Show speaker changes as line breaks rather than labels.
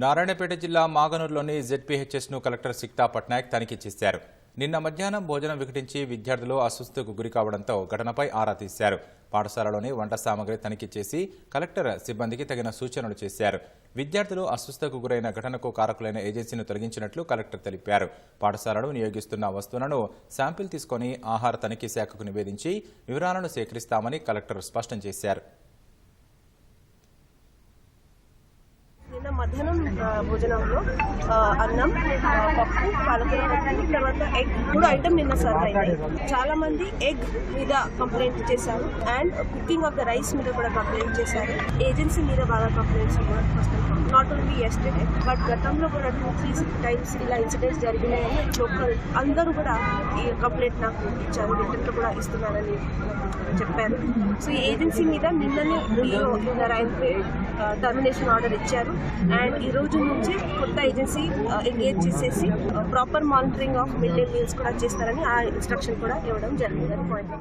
నారాయణపేట జిల్లా మాగనూరులోని జెడ్పీహెచ్ఎస్ను కలెక్టర్ సిక్తా పట్నాయక్ తనిఖీ చేశారు. నిన్న మధ్యాహ్నం భోజనం వికటించి విద్యార్థులు అస్వస్థకు గురి కావడంతో ఘటనపై ఆరా తీశారు. పాఠశాలలోని వంట సామగ్రి తనిఖీ చేసి కలెక్టర్ సిబ్బందికి తగిన సూచనలు చేశారు. విద్యార్థులు అస్వస్థకు గురైన ఘటనకు కారకులైన ఏజెన్సీని తొలగించినట్లు కలెక్టర్ తెలిపారు. పాఠశాలలు వినియోగిస్తున్న వస్తువులను శాంపిల్ తీసుకొని ఆహార తనిఖీ శాఖకు నివేదించి వివరాలను సేకరిస్తామని కలెక్టర్ స్పష్టం చేశారు
నిన్న మధ్యాహ్నం భోజనంలో అన్నం పప్పు పాలకూర పప్పు తర్వాత ఎగ్ మూడు ఐటమ్ నిన్న సర్వ్ అయింది చాలా మంది ఎగ్ మీద కంప్లైంట్ చేశారు and cooking of the rice మీద కూడా కంప్లైంట్ చేశారు ఏజెన్సీ మీద బాగా కంప్లైంట్స్ కూడా నాట్ ఓన్లీ ఎస్టర్డే బట్ గతంలో కూడా టూ త్రీ టైమ్స్ ఇలా ఇన్సిడెంట్స్ జరిగినాయని లోకల్ అందరూ కూడా ఈ కంప్లైంట్ నాకు ఇచ్చారు రిటర్న్ కూడా ఇస్తున్నారని చెప్పారు సో ఈ ఏజెన్సీ మీద నిన్ననే ఈఓ రైల్వే టర్మినేషన్ ఆర్డర్ ఇచ్చారు అండ్ ఈ రోజు నుంచి కొత్త ఏజెన్సీ ఎంగేజ్ uh, చేసేసి proper monitoring of mid day meals కూడా చేస్తారని ఆ ఇన్స్ట్రక్షన్ కూడా ఇవ్వడం జరిగిందని పాయింట్